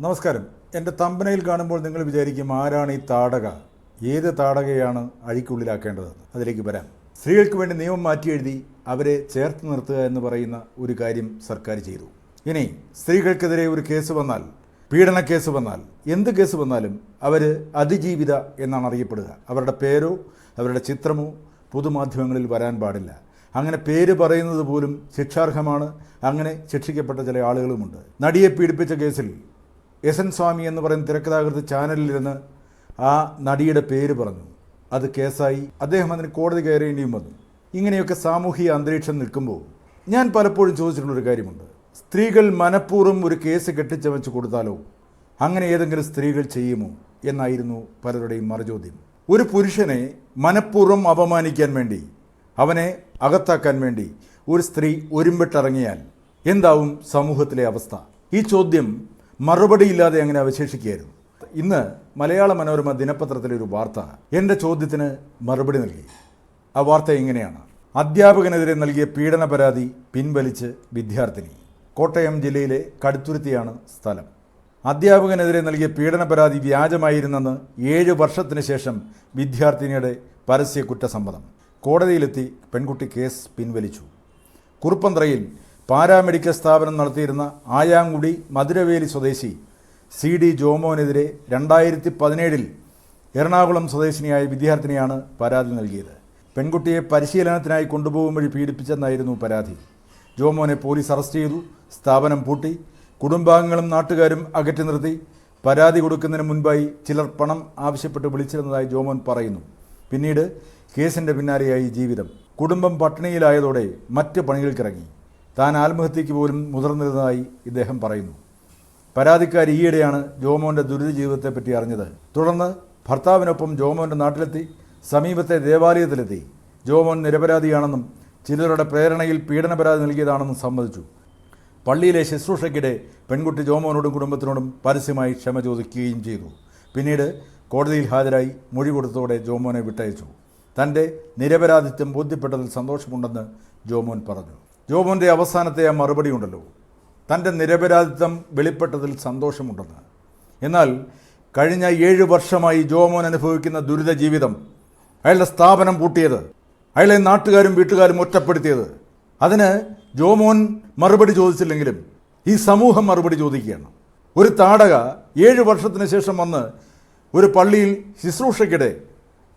നമസ്കാരം. എന്റെ തമ്പനയിൽ കാണുമ്പോൾ നിങ്ങൾ വിചാരിക്കും ആരാണ് ഈ താടക? ഏത് താടകയാണ് അഴിക്കുള്ളിലാക്കേണ്ടതെന്ന്? അതിലേക്ക് വരാം. സ്ത്രീകൾക്ക് വേണ്ടി നിയമം മാറ്റി എഴുതി അവരെ ചേർത്ത് നിർത്തുക എന്ന് പറയുന്ന ഒരു കാര്യം സർക്കാർ ചെയ്തു. ഇനി സ്ത്രീകൾക്കെതിരെ ഒരു കേസ് വന്നാൽ പീഡന കേസ് വന്നാൽ എന്ത് കേസ് വന്നാലും അവർ അതിജീവിത എന്നാണ് അറിയപ്പെടുക. അവരുടെ പേരോ അവരുടെ ചിത്രമോ പൊതുമാധ്യമങ്ങളിൽ വരാൻ പാടില്ല. അങ്ങനെ പേര് പറയുന്നത് പോലും ശിക്ഷാർഹമാണ്. അങ്ങനെ ശിക്ഷിക്കപ്പെട്ട ചില ആളുകളുമുണ്ട്. നടിയെ പീഡിപ്പിച്ച കേസിൽ എസ് എൻ സ്വാമി എന്ന് പറയുന്ന തിരക്കഥാകൃത്ത് ചാനലിലിരുന്ന് ആ നടിയുടെ പേര് പറഞ്ഞു. അത് കേസായി. അദ്ദേഹം അതിന് കോടതി കയറേണ്ടിയും വന്നു. ഇങ്ങനെയൊക്കെ സാമൂഹിക അന്തരീക്ഷം നിൽക്കുമ്പോൾ ഞാൻ പലപ്പോഴും ചോദിച്ചിട്ടുള്ളൊരു കാര്യമുണ്ട്. സ്ത്രീകൾ മനഃപൂർവം ഒരു കേസ് കെട്ടിച്ചമച്ച് കൊടുത്താലോ? അങ്ങനെ ഏതെങ്കിലും സ്ത്രീകൾ ചെയ്യുമോ? എന്നായിരുന്നു പലരുടെയും മറുചോദ്യം. ഒരു പുരുഷനെ മനഃപൂർവം അപമാനിക്കാൻ വേണ്ടി അവനെ അകത്താക്കാൻ വേണ്ടി ഒരു സ്ത്രീ ഒരുമ്പിട്ടിറങ്ങിയാൽ എന്താവും സമൂഹത്തിലെ അവസ്ഥ? ഈ ചോദ്യം മറുപടിയില്ലാതെ അങ്ങനെ അവശേഷിക്കുകയായിരുന്നു? ഇന്ന് മലയാള മനോരമ ദിനപത്രത്തിലെ ഒരു വാർത്ത എന്റെ ചോദ്യത്തിന് മറുപടി നൽകി. ആ വാർത്ത ഇങ്ങനെയാണ് അധ്യാപകനെതിരെ നൽകിയ പീഡന പരാതി പിൻവലിച്ച് വിദ്യാർത്ഥിനി. കോട്ടയം ജില്ലയിലെ കടുത്തുരുത്തിയാണ് സ്ഥലം. അധ്യാപകനെതിരെ നൽകിയ പീഡന പരാതി വ്യാജമായിരുന്നെന്ന് ഏഴ് വർഷത്തിന് ശേഷം വിദ്യാർത്ഥിനിയുടെ പരസ്യ കുറ്റസമ്മതം കോടതിയിലെത്തി പെൺകുട്ടി കേസ് പിൻവലിച്ചു. കുറുപ്പന്തറയിൽ പാരാമെഡിക്കൽ സ്ഥാപനം നടത്തിയിരുന്ന ആയാങ്കുടി മധുരവേലി സ്വദേശി സി ഡി ജോമോനെതിരെ രണ്ടായിരത്തി പതിനേഴിൽ എറണാകുളം സ്വദേശിനിയായ വിദ്യാർത്ഥിനിയാണ് പരാതി നൽകിയത്. പെൺകുട്ടിയെ പരിശീലനത്തിനായി കൊണ്ടുപോകും വഴി പീഡിപ്പിച്ചെന്നായിരുന്നു പരാതി. ജോമോനെ പോലീസ് അറസ്റ്റ് ചെയ്തു സ്ഥാപനം പൂട്ടി കുടുംബാംഗങ്ങളും നാട്ടുകാരും അകറ്റി നിർത്തി. പരാതി കൊടുക്കുന്നതിന് മുൻപായി ചിലർ പണം ആവശ്യപ്പെട്ട് വിളിച്ചിരുന്നതായി ജോമോൻ പറയുന്നു. പിന്നീട് കേസിന്റെ പിന്നാലെയായി ജീവിതം. കുടുംബം പട്ടിണിയിലായതോടെ മറ്റ് പണികൾക്കിറങ്ങി. താൻ ആത്മഹത്യയ്ക്ക് പോലും മുതിർന്നിരുന്നതായി ഇദ്ദേഹം പറയുന്നു. പരാതിക്കാരി ഈയിടെയാണ് ജോമോന്റെ ദുരിത ജീവിതത്തെപ്പറ്റി അറിഞ്ഞത്. തുടർന്ന് ഭർത്താവിനൊപ്പം ജോമോന്റെ നാട്ടിലെത്തി സമീപത്തെ ദേവാലയത്തിലെത്തി. ജോമോൻ നിരപരാധിയാണെന്നും ചിലരുടെ പ്രേരണയിൽ പീഡന പരാതി നൽകിയതാണെന്നും സമ്മതിച്ചു. പള്ളിയിലെ ശുശ്രൂഷയ്ക്കിടെ പെൺകുട്ടി ജോമോനോടും കുടുംബത്തിനോടും പരസ്യമായി ക്ഷമ ചോദിക്കുകയും ചെയ്തു. പിന്നീട് കോടതിയിൽ ഹാജരായി മൊഴി കൊടുത്തതോടെ ജോമോനെ വിട്ടയച്ചു. തന്റെ നിരപരാധിത്വം ബോധ്യപ്പെട്ടതിൽ സന്തോഷമുണ്ടെന്ന് ജോമോൻ പറഞ്ഞു. ജോമോന്റെ അവസാനത്തെ ആ മറുപടി ഉണ്ടല്ലോ. തന്റെ നിരപരാധിത്വം വെളിപ്പെട്ടതിൽ സന്തോഷമുണ്ടെന്ന്. എന്നാൽ കഴിഞ്ഞ ഏഴ് വർഷമായി ജോമോൻ അനുഭവിക്കുന്ന ദുരിത ജീവിതം അയാളുടെ സ്ഥാപനം പൂട്ടിയത് അയാളെ നാട്ടുകാരും വീട്ടുകാരും ഒറ്റപ്പെടുത്തിയത് അതിന് ജോമോൻ മറുപടി ചോദിച്ചില്ലെങ്കിലും ഈ സമൂഹം മറുപടി ചോദിക്കുകയാണ്. ഒരു താടക ഏഴ് വർഷത്തിന് ശേഷം വന്ന് ഒരു പള്ളിയിൽ ശുശ്രൂഷയ്ക്കിടെ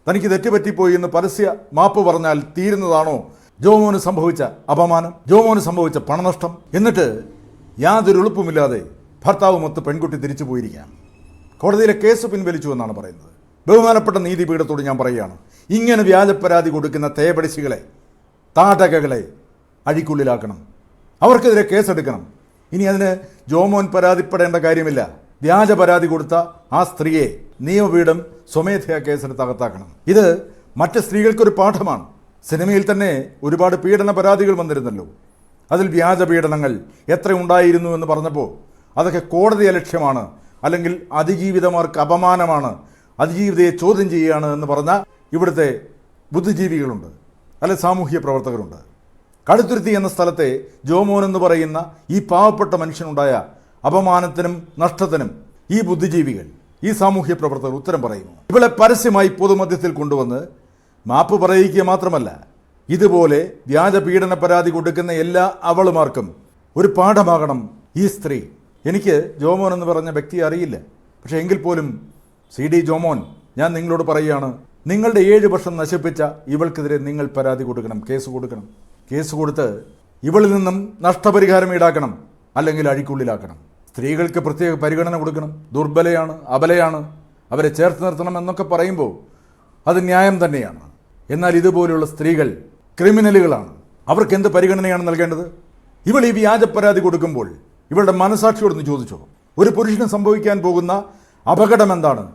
തനിക്ക് തെറ്റുപറ്റിപ്പോയി എന്ന് പരസ്യ മാപ്പ് പറഞ്ഞാൽ തീരുന്നതാണോ ജോമോന് സംഭവിച്ച അപമാനം ജോമോന് സംഭവിച്ച പണനഷ്ടം എന്നിട്ട് യാതൊരു എളുപ്പമില്ലാതെ ഭർത്താവുമൊത്ത് പെൺകുട്ടി തിരിച്ചു പോയിരിക്കാം കോടതിയിലെ കേസ് പിൻവലിച്ചു എന്നാണ് പറയുന്നത്. ബഹുമാനപ്പെട്ട നീതിപീഠത്തോട് ഞാൻ പറയുകയാണ് ഇങ്ങനെ വ്യാജ പരാതി കൊടുക്കുന്ന തേപടിശികളെ താടകകളെ അഴിക്കുള്ളിലാക്കണം. അവർക്കെതിരെ കേസെടുക്കണം. ഇനി അതിന് ജോമോൻ പരാതിപ്പെടേണ്ട കാര്യമില്ല. വ്യാജ പരാതി കൊടുത്ത ആ സ്ത്രീയെ നിയമപീഠം സ്വമേധയാ കേസെടുത്ത് അകത്താക്കണം. ഇത് മറ്റ് സ്ത്രീകൾക്കൊരു പാഠമാണ്. സിനിമയിൽ തന്നെ ഒരുപാട് പീഡന പരാതികൾ വന്നിരുന്നല്ലോ. അതിൽ വ്യാജ പീഡനങ്ങൾ എത്ര ഉണ്ടായിരുന്നു എന്ന് പറഞ്ഞപ്പോൾ അതൊക്കെ കോടതി അലക്ഷ്യമാണ് അല്ലെങ്കിൽ അതിജീവിതമാർക്ക് അപമാനമാണ് അതിജീവിതയെ ചോദ്യം ചെയ്യുകയാണ് എന്ന് പറഞ്ഞ ഇവിടുത്തെ ബുദ്ധിജീവികളുണ്ട് അല്ലെ സാമൂഹ്യ പ്രവർത്തകരുണ്ട്. കടുത്തുരുത്തി എന്ന സ്ഥലത്തെ ജോമോൻ എന്ന് പറയുന്ന ഈ പാവപ്പെട്ട മനുഷ്യനുണ്ടായ അപമാനത്തിനും നഷ്ടത്തിനും ഈ ബുദ്ധിജീവികൾ ഈ സാമൂഹ്യ പ്രവർത്തകർ ഉത്തരം പറയുന്നു. ഇവളെ പരസ്യമായി പൊതുമധ്യത്തിൽ കൊണ്ടുവന്ന് മാപ്പ് പറയിക്കുക മാത്രമല്ല ഇതുപോലെ വ്യാജ പീഡന പരാതി കൊടുക്കുന്ന എല്ലാ അവളുമാർക്കും ഒരു പാഠമാകണം ഈ സ്ത്രീ. എനിക്ക് ജോമോൻ എന്ന് പറഞ്ഞ വ്യക്തി അറിയില്ല. പക്ഷേ എങ്കിൽ പോലും സി ഡി ജോമോൻ ഞാൻ നിങ്ങളോട് പറയുകയാണ് നിങ്ങളുടെ ഏഴ് വർഷം നശിപ്പിച്ച ഇവൾക്കെതിരെ നിങ്ങൾ പരാതി കൊടുക്കണം കേസ് കൊടുക്കണം. കേസ് കൊടുത്ത് ഇവളിൽ നിന്നും നഷ്ടപരിഹാരം ഈടാക്കണം അല്ലെങ്കിൽ അഴിക്കുള്ളിലാക്കണം. സ്ത്രീകൾക്ക് പ്രത്യേക പരിഗണന കൊടുക്കണം. ദുർബലയാണ് അബലയാണ്. അവരെ ചേർത്ത് നിർത്തണം എന്നൊക്കെ പറയുമ്പോൾ അത് ന്യായം തന്നെയാണ്. എന്നാൽ ഇതുപോലെയുള്ള സ്ത്രീകൾ ക്രിമിനലുകളാണ്. അവർക്ക് എന്ത് പരിഗണനയാണ് നൽകേണ്ടത്? ഇവൾ ഈ വ്യാജ പരാതി കൊടുക്കുമ്പോൾ ഇവളുടെ മനസാക്ഷിയോടൊന്ന് ചോദിച്ചോ? ഒരു പുരുഷന് സംഭവിക്കാൻ പോകുന്ന അപകടം എന്താണ്?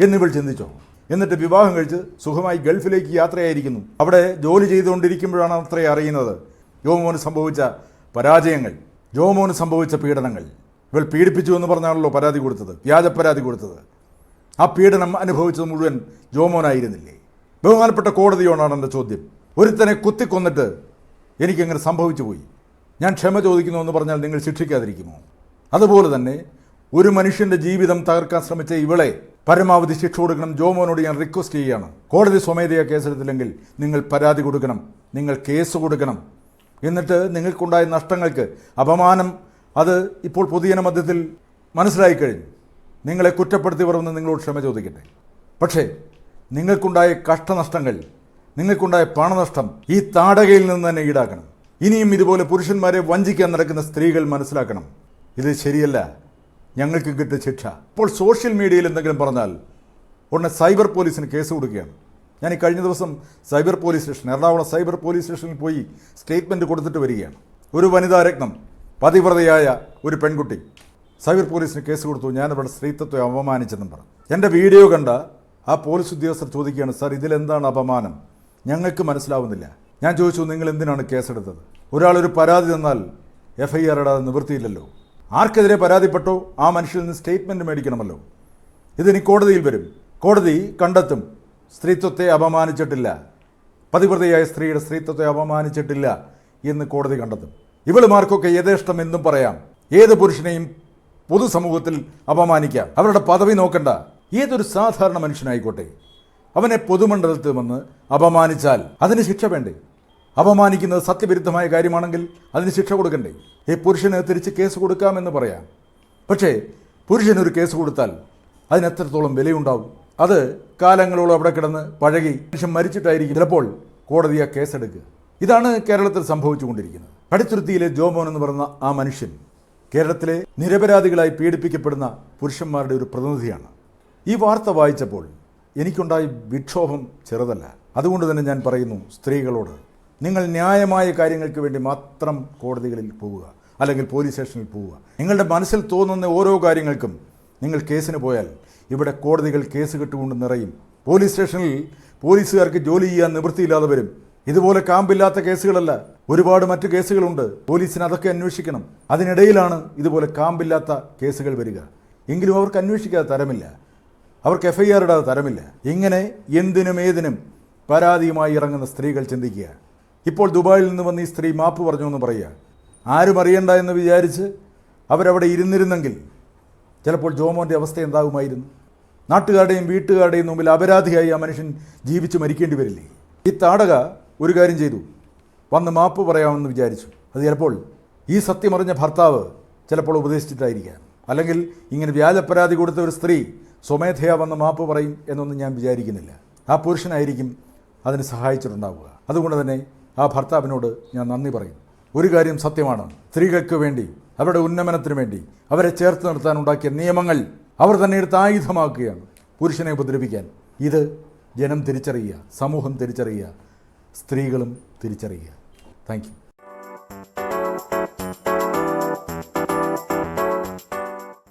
എന്നിവൾ ചിന്തിച്ചോ? എന്നിട്ട് വിവാഹം കഴിച്ച് സുഖമായി ഗൾഫിലേക്ക് യാത്രയായിരിക്കുന്നു. അവിടെ ജോലി ചെയ്തുകൊണ്ടിരിക്കുമ്പോഴാണ് അത്രേ അറിയുന്നത്. ജോമോന് സംഭവിച്ച പരാജയങ്ങൾ ജോമോന് സംഭവിച്ച പീഡനങ്ങൾ. ഇവൾ പീഡിപ്പിച്ചു എന്ന് പറഞ്ഞാണല്ലോ പരാതി കൊടുത്തത് വ്യാജ പരാതി കൊടുത്തത്. ആ പീഡനം അനുഭവിച്ചത് മുഴുവൻ ജോമോനായിരുന്നില്ലേ? ബഹുമാനപ്പെട്ട കോടതിയോടാണ് എന്റെ ചോദ്യം. ഒരുത്തനെ കുത്തിക്കൊന്നിട്ട് എനിക്കങ്ങനെ സംഭവിച്ചു പോയി. ഞാൻ ക്ഷമ ചോദിക്കുന്നു എന്ന് പറഞ്ഞാൽ നിങ്ങൾ ശിക്ഷിക്കാതിരിക്കുമോ? അതുപോലെ തന്നെ ഒരു മനുഷ്യന്റെ ജീവിതം തകർക്കാൻ ശ്രമിച്ച ഇവളെ പരമാവധി ശിക്ഷ കൊടുക്കണം ജോമോനോട് ഞാൻ റിക്വസ്റ്റ് ചെയ്യുകയാണ്. കോടതി സ്വമേധയാ കേസെടുത്തില്ലെങ്കിൽ നിങ്ങൾ പരാതി കൊടുക്കണം നിങ്ങൾ കേസ് കൊടുക്കണം. എന്നിട്ട് നിങ്ങൾക്കുണ്ടായ നഷ്ടങ്ങൾക്ക് അപമാനം അത് ഇപ്പോൾ പൊതുജന മധ്യത്തിൽ മനസ്സിലായി കഴിഞ്ഞു. നിങ്ങളെ കുറ്റപ്പെടുത്തി വരുമെന്ന് നിങ്ങളോട് ക്ഷമ ചോദിക്കട്ടെ. പക്ഷേ നിങ്ങൾക്കുണ്ടായ കഷ്ടനഷ്ടങ്ങൾ നിങ്ങൾക്കുണ്ടായ പണനഷ്ടം ഈ താടകയിൽ നിന്ന് തന്നെ ഈടാക്കണം. ഇനിയും ഇതുപോലെ പുരുഷന്മാരെ വഞ്ചിക്കാൻ നടക്കുന്ന സ്ത്രീകൾ മനസ്സിലാക്കണം. ഇത് ശരിയല്ല. ഞങ്ങൾക്ക് കിട്ടിയ ശിക്ഷ. ഇപ്പോൾ സോഷ്യൽ മീഡിയയിൽ എന്തെങ്കിലും പറഞ്ഞാൽ ഉടനെ സൈബർ പോലീസിന് കേസ് കൊടുക്കുകയാണ്. ഞാൻ ഈ കഴിഞ്ഞ ദിവസം cyber police station Ernakulam cyber police സ്റ്റേഷനിൽ പോയി സ്റ്റേറ്റ്മെന്റ് കൊടുത്തിട്ട് വരികയാണ്. ഒരു വനിതാ രത്നം പതിവ്രതയായ ഒരു പെൺകുട്ടി. സൈബർ പോലീസിന് കേസ് കൊടുത്തു. ഞാനവിടെ സ്ത്രീത്വത്തെ അപമാനിച്ചെന്നും പറഞ്ഞു. എന്റെ വീഡിയോ കണ്ട ആ പോലീസ് ഉദ്യോഗസ്ഥർ ചോദിക്കുകയാണ് സാർ ഇതിലെന്താണ് അപമാനം? ഞങ്ങൾക്ക് മനസ്സിലാവുന്നില്ല. ഞാൻ ചോദിച്ചു നിങ്ങൾ എന്തിനാണ് കേസെടുത്തത്? ഒരാളൊരു പരാതി തന്നാൽ എഫ് ഐ ആർ ഇടാതെ നിവൃത്തിയില്ലല്ലോ. ആർക്കെതിരെ പരാതിപ്പെട്ടോ? ആ മനുഷ്യരിൽ നിന്ന് സ്റ്റേറ്റ്മെന്റ് മേടിക്കണമല്ലോ. ഇതിനി കോടതിയിൽ വരും. കോടതി കണ്ടെത്തും. സ്ത്രീത്വത്തെ അപമാനിച്ചിട്ടില്ല. പതിവ്രതയായ സ്ത്രീയുടെ സ്ത്രീത്വത്തെ അപമാനിച്ചിട്ടില്ല എന്ന് കോടതി കണ്ടെത്തും. ഇവളുമാർക്കൊക്കെ യഥേഷ്ടം എന്നും പറയാം. ഏത് പുരുഷനെയും പൊതുസമൂഹത്തിൽ അപമാനിക്കാം. അവരുടെ പദവി നോക്കണ്ട. ഏതൊരു സാധാരണ മനുഷ്യനായിക്കോട്ടെ അവനെ പൊതുമണ്ഡലത്തിൽ വന്ന് അപമാനിച്ചാൽ അതിന് ശിക്ഷ വേണ്ടേ? അപമാനിക്കുന്നത് സത്യവിരുദ്ധമായ കാര്യമാണെങ്കിൽ അതിന് ശിക്ഷ കൊടുക്കണ്ടേ? ഈ പുരുഷന് തിരിച്ച് കേസ് കൊടുക്കാമെന്ന് പറയാം. പക്ഷേ പുരുഷനൊരു കേസ് കൊടുത്താൽ അതിന് എത്രത്തോളം വിലയുണ്ടാവും? അത് കാലങ്ങളോളം അവിടെ കിടന്ന് പഴകി മനുഷ്യൻ മരിച്ചിട്ടായിരിക്കും ചിലപ്പോൾ കോടതി ആ കേസെടുക്കുക. ഇതാണ് കേരളത്തിൽ സംഭവിച്ചുകൊണ്ടിരിക്കുന്നത്. പടിത്തുരുത്തിയിലെ ജോമോൻ എന്ന് പറയുന്ന ആ മനുഷ്യൻ കേരളത്തിലെ നിരപരാധികളായി പീഡിപ്പിക്കപ്പെടുന്ന പുരുഷന്മാരുടെ ഒരു പ്രതിനിധിയാണ്. ഈ വാർത്ത വായിച്ചപ്പോൾ എനിക്കുണ്ടായ വിക്ഷോഭം ചെറുതല്ല. അതുകൊണ്ട് തന്നെ ഞാൻ പറയുന്നു സ്ത്രീകളോട് നിങ്ങൾ ന്യായമായ കാര്യങ്ങൾക്ക് വേണ്ടി മാത്രം കോടതികളിൽ പോവുക അല്ലെങ്കിൽ പോലീസ് സ്റ്റേഷനിൽ പോവുക. നിങ്ങളുടെ മനസ്സിൽ തോന്നുന്ന ഓരോ കാര്യങ്ങൾക്കും നിങ്ങൾ കേസിന് പോയാൽ ഇവിടെ കോടതികൾ കേസ് കെട്ടുകൊണ്ട് നിറയും. പോലീസ് സ്റ്റേഷനിൽ പോലീസുകാർക്ക് ജോലി ചെയ്യാൻ നിവൃത്തിയില്ലാതെ വരും ഇതുപോലെ കാമ്പില്ലാത്ത കേസുകളല്ല. ഒരുപാട് മറ്റു കേസുകളുണ്ട്. പോലീസിന് അതൊക്കെ അന്വേഷിക്കണം. അതിനിടയിലാണ് ഇതുപോലെ കാമ്പില്ലാത്ത കേസുകൾ വരിക. എങ്കിലും അവർക്ക് അന്വേഷിക്കാതെ തരമില്ല. അവർക്ക് എഫ് ഐ ആർ ഇടാതെ തരമില്ല. ഇങ്ങനെ എന്തിനും ഏതിനും പരാതിയുമായി ഇറങ്ങുന്ന സ്ത്രീകൾ ചിന്തിക്കുക. ഇപ്പോൾ ദുബായിൽ നിന്ന് വന്ന് ഈ സ്ത്രീ മാപ്പ് പറഞ്ഞു എന്ന് പറയുക. ആരും അറിയണ്ട എന്ന് വിചാരിച്ച് അവരവിടെ ഇരുന്നിരുന്നെങ്കിൽ ചിലപ്പോൾ ജോമോന്റെ അവസ്ഥ എന്താകുമായിരുന്നു? നാട്ടുകാരുടെയും വീട്ടുകാരുടെയും മുമ്പിൽ അപരാധിയായി ആ മനുഷ്യൻ ജീവിച്ച് മരിക്കേണ്ടി വരില്ലേ? ഈ താടക ഒരു കാര്യം ചെയ്തു. വന്ന് മാപ്പ് പറയാമെന്ന് വിചാരിച്ചു. അത് ചിലപ്പോൾ ഈ സത്യമറിഞ്ഞ ഭർത്താവ് ചിലപ്പോൾ ഉപദേശിച്ചിട്ടായിരിക്കാം. അല്ലെങ്കിൽ ഇങ്ങനെ വ്യാജ പരാതി കൊടുത്ത ഒരു സ്ത്രീ സ്വമേധയാ വന്ന് മാപ്പ് പറയും എന്നൊന്നും ഞാൻ വിചാരിക്കുന്നില്ല. ആ പുരുഷനായിരിക്കും അതിന് സഹായിച്ചിട്ടുണ്ടാവുക. അതുകൊണ്ട് തന്നെ ആ ഭർത്താവിനോട് ഞാൻ നന്ദി പറയും. ഒരു കാര്യം സത്യമാണ്. സ്ത്രീകൾക്ക് വേണ്ടി അവരുടെ ഉന്നമനത്തിന് വേണ്ടി അവരെ ചേർത്ത് നിർത്താൻ ഉണ്ടാക്കിയ നിയമങ്ങൾ അവർ തന്നെ എടുത്ത് ആയുധമാക്കുകയാണ്. പുരുഷനെ ഉപദ്രവിക്കാൻ. ഇത് ജനം തിരിച്ചറിയുക സമൂഹം തിരിച്ചറിയുക സ്ത്രീകളും തിരിച്ചറിയുക. താങ്ക്